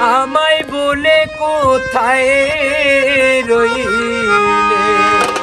আমায় বলে কোথায় রইলে?